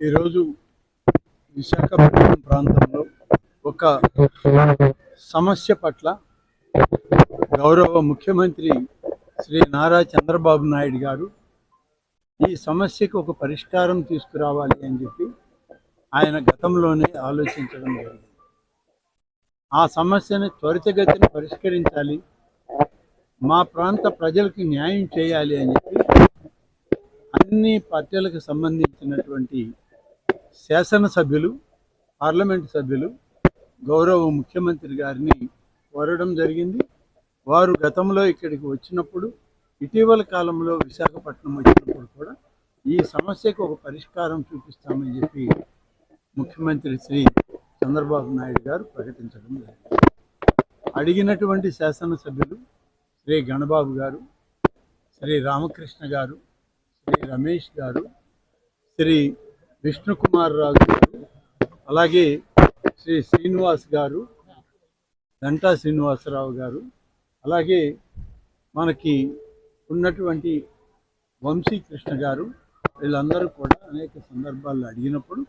ఈరోజు విశాఖపట్నం ప్రాంతంలో ఒక సమస్య పట్ల గౌరవ ముఖ్యమంత్రి శ్రీ నారా చంద్రబాబు నాయుడు గారు ఈ సమస్యకు ఒక పరిష్కారం తీసుకురావాలి అని చెప్పి ఆయన గతంలోనే ఆలోచించడం జరిగింది. ఆ సమస్యను త్వరితగతిన పరిష్కరించాలి. మా ప్రాంత ప్రజలకు న్యాయం చేయాలి అని చెప్పి అన్ని పార్టీలకు సంబంధించినటువంటి శాసనసభ్యులు పార్లమెంటు సభ్యులు గౌరవ ముఖ్యమంత్రి గారిని కోరడం జరిగింది. వారు గతంలో ఇక్కడికి వచ్చినప్పుడు ఇటీవల కాలంలో విశాఖపట్నం వచ్చినప్పుడు కూడా ఈ సమస్యకు ఒక పరిష్కారం చూపిస్తామని చెప్పి ముఖ్యమంత్రి శ్రీ చంద్రబాబు నాయుడు గారు ప్రకటించడం జరిగింది. అడిగినటువంటి శాసనసభ్యులు శ్రీ గణబాబు గారు శ్రీ రామకృష్ణ గారు శ్రీ రమేష్ గారు శ్రీ విష్ణుకుమార్ రాజు గారు అలాగే శ్రీ శ్రీనివాస్ గారు గంటా శ్రీనివాసరావు గారు అలాగే మనకి ఉన్నటువంటి వంశీకృష్ణ గారు వీళ్ళందరూ కూడా అనేక సందర్భాల్లో అడిగినప్పుడు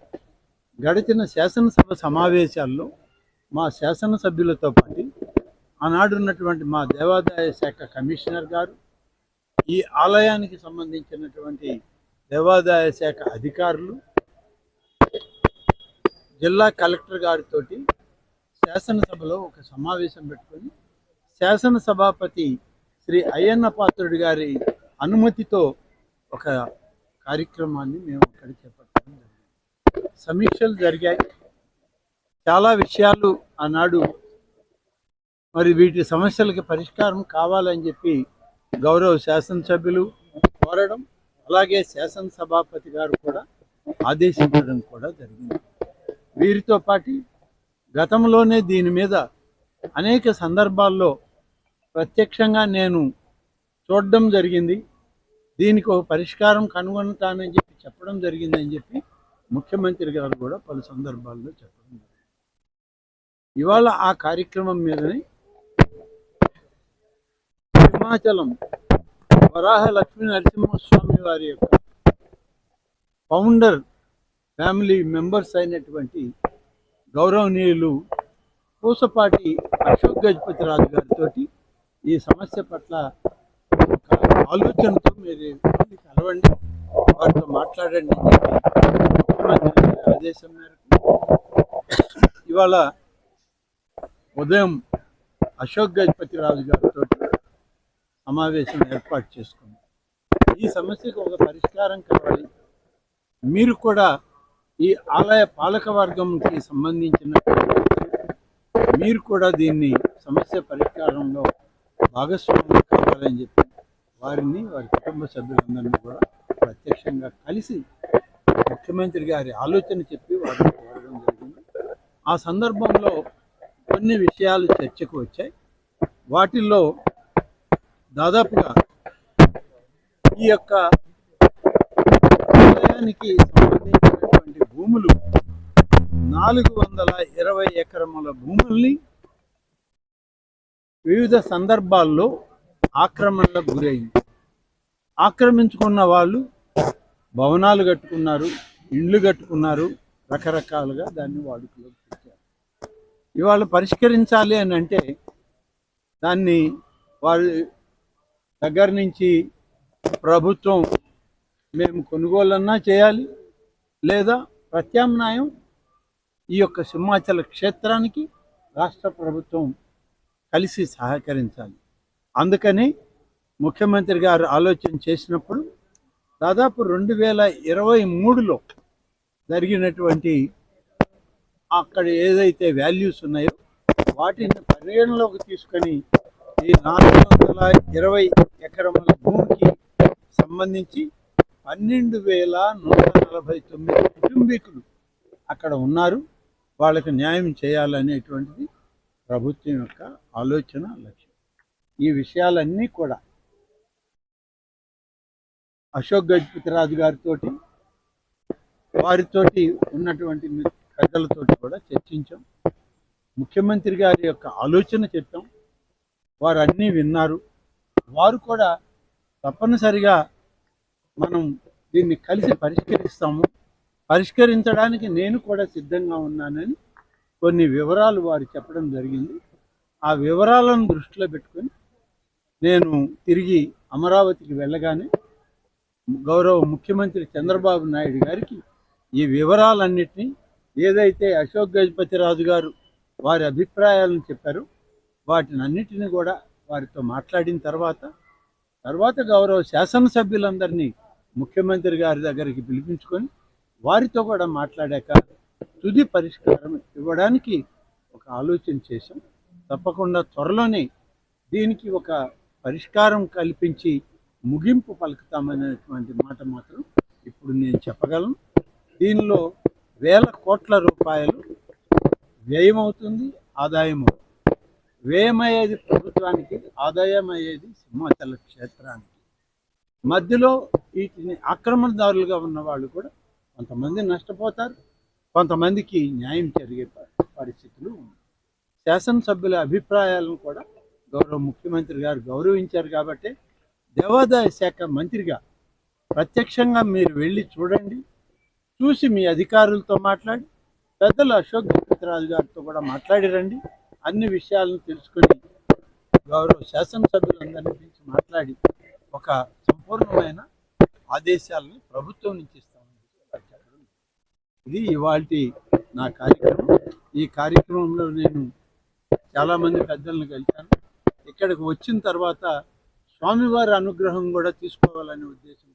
గడిచిన శాసనసభ సమావేశాల్లో మా శాసనసభ్యులతో పాటు ఆనాడు ఉన్నటువంటి మా దేవాదాయ శాఖ కమిషనర్ గారు ఈ ఆలయానికి సంబంధించినటువంటి దేవాదాయ శాఖ అధికారులు జిల్లా కలెక్టర్ గారితో శాసనసభలో ఒక సమావేశం పెట్టుకొని శాసనసభాపతి శ్రీ అయ్యన్న పాత్రుడి గారి అనుమతితో ఒక కార్యక్రమాన్ని మేము అక్కడ చేపట్టడం జరిగింది. సమీక్షలు జరిగాయి. చాలా విషయాలు ఆనాడు మరి వీటి సమస్యలకి పరిష్కారం కావాలని చెప్పి గౌరవ శాసనసభ్యులు కోరడం అలాగే శాసనసభాపతి గారు కూడా ఆదేశించడం కూడా జరిగింది. వీరితో పాటు గతంలోనే దీని మీద అనేక సందర్భాల్లో ప్రత్యక్షంగా నేను చూడడం జరిగింది. దీనికి ఒక పరిష్కారం కనుగొంటానని చెప్పి చెప్పడం జరిగిందని చెప్పి ముఖ్యమంత్రి గారు కూడా పలు సందర్భాల్లో చెప్పడం జరిగింది. ఇవాళ ఆ కార్యక్రమం మీదనే హిమాచలం వరాహ లక్ష్మీ నరసింహస్వామి వారి యొక్క ఫౌండర్ ఫ్యామిలీ మెంబర్స్ అయినటువంటి గౌరవనీయులు పూసపాటి అశోక్ గజపతి రాజు గారితో ఈ సమస్య పట్ల ఒక ఆలోచనతో మీరు కలవండి. వారితో మాట్లాడండి. ముఖ్యమంత్రి ఆదేశం మేరకు ఇవాళ ఉదయం అశోక్ గజపతి రాజు గారితో సమావేశం ఏర్పాటు చేసుకుంది ఈ సమస్యకు ఒక పరిష్కారం కావాలి. మీరు కూడా ఈ ఆలయ పాలక వర్గంకి సంబంధించిన మీరు కూడా దీన్ని సమస్య పరిష్కారంలో భాగస్వామ్యం కావాలని చెప్పి వారిని వారి కుటుంబ సభ్యులందరినీ కూడా ప్రత్యక్షంగా కలిసి ముఖ్యమంత్రి గారి ఆలోచన చెప్పి వారిని కోరడం జరిగింది. ఆ సందర్భంలో కొన్ని విషయాలు చర్చకు వచ్చాయి. వాటిల్లో దాదాపుగా ఈ యొక్క ఆలయానికి సంబంధించిన భూములు. నాలుగు వందల ఇరవై ఎకరముల భూముల్ని వివిధ సందర్భాల్లో ఆక్రమణలకు గురైంది ఆక్రమించుకున్న వాళ్ళు భవనాలు కట్టుకున్నారు ఇండ్లు కట్టుకున్నారు రకరకాలుగా దాన్ని వాడుకలో పెట్టారు ఇవాళ పరిష్కరించాలి అని అంటే దాన్ని వారి దగ్గర నుంచి ప్రభుత్వం మేము కొనుగోలన్నా చేయాలి లేదా ప్రత్యామ్నాయం ఈ యొక్క సింహాచల క్షేత్రానికి రాష్ట్ర ప్రభుత్వం కలిసి సహకరించాలి. అందుకని ముఖ్యమంత్రి గారు ఆలోచన చేసినప్పుడు దాదాపు రెండు వేల ఇరవై మూడులో జరిగినటువంటి అక్కడ ఏదైతే వాల్యూస్ ఉన్నాయో వాటిని పరిగణలోకి తీసుకొని ఈ నాలుగు వందల ఇరవై ఎకరముల భూమికి సంబంధించి పన్నెండు వేల నూట నలభై తొమ్మిది కుటుంబీకులు అక్కడ ఉన్నారు. వాళ్ళకి న్యాయం చేయాలనేటువంటిది ప్రభుత్వం యొక్క ఆలోచన లక్ష్యం. ఈ విషయాలన్నీ కూడా అశోక్ గజపతిరాజు గారితో వారితోటి ఉన్నటువంటి మి- కూడా చర్చించాం. ముఖ్యమంత్రి గారి యొక్క ఆలోచన చెప్పాం. వారు అన్నీ విన్నారు. వారు కూడా తప్పనిసరిగా మనం దీన్ని కలిసి పరిష్కరిస్తాము. పరిష్కరించడానికి నేను కూడా సిద్ధంగా ఉన్నానని కొన్ని వివరాలు వారు చెప్పడం జరిగింది. ఆ వివరాలను దృష్టిలో పెట్టుకొని నేను తిరిగి అమరావతికి వెళ్ళగానే గౌరవ ముఖ్యమంత్రి చంద్రబాబు నాయుడు గారికి ఈ వివరాలన్నింటినీ ఏదైతే అశోక్ గజపతిరాజు గారు వారి అభిప్రాయాలను చెప్పారు వాటిని అన్నిటినీ కూడా వారితో మాట్లాడిన తర్వాత తర్వాత గౌరవ శాసనసభ్యులందరినీ ముఖ్యమంత్రి గారి దగ్గరికి పిలిపించుకొని వారితో కూడా మాట్లాడాక తుది పరిష్కారం ఇవ్వడానికి ఒక ఆలోచన చేశాం. తప్పకుండా త్వరలోనే దీనికి ఒక పరిష్కారం కల్పించి ముగింపు పలుకుతామనేటువంటి మాట మాత్రం ఇప్పుడు నేను చెప్పగలను. దీనిలో వేల కోట్ల రూపాయలు వ్యయం అవుతుంది ఆదాయం అవుతుంది. వ్యయమయ్యేది ప్రభుత్వానికి ఆదాయం అయ్యేది సింహాచల క్షేత్రానికి. మధ్యలో వీటిని ఆక్రమణదారులుగా ఉన్న వాళ్ళు కూడా కొంతమంది నష్టపోతారు కొంతమందికి న్యాయం జరిగే పరిస్థితులు ఉన్నాయి. శాసనసభ్యుల అభిప్రాయాలను కూడా గౌరవ ముఖ్యమంత్రి గారు గౌరవించారు కాబట్టి దేవాదాయ శాఖ మంత్రిగా ప్రత్యక్షంగా మీరు వెళ్ళి చూడండి చూసి మీ అధికారులతో మాట్లాడి పెద్దలు అశోక్ గణపతిరాజు గారితో కూడా మాట్లాడి రండి అన్ని విషయాలను తెలుసుకొని గౌరవ శాసనసభ్యులందరినీ పిలిచి మాట్లాడి ఒక సంపూర్ణమైన ఆదేశాలను ప్రభుత్వం నుంచి ఇస్తామని చెప్పడం ఇది ఇవాళ నా కార్యక్రమం. ఈ కార్యక్రమంలో నేను చాలామంది పెద్దలను కలిశాను. ఇక్కడికి వచ్చిన తర్వాత స్వామివారి అనుగ్రహం కూడా తీసుకోవాలనే ఉద్దేశం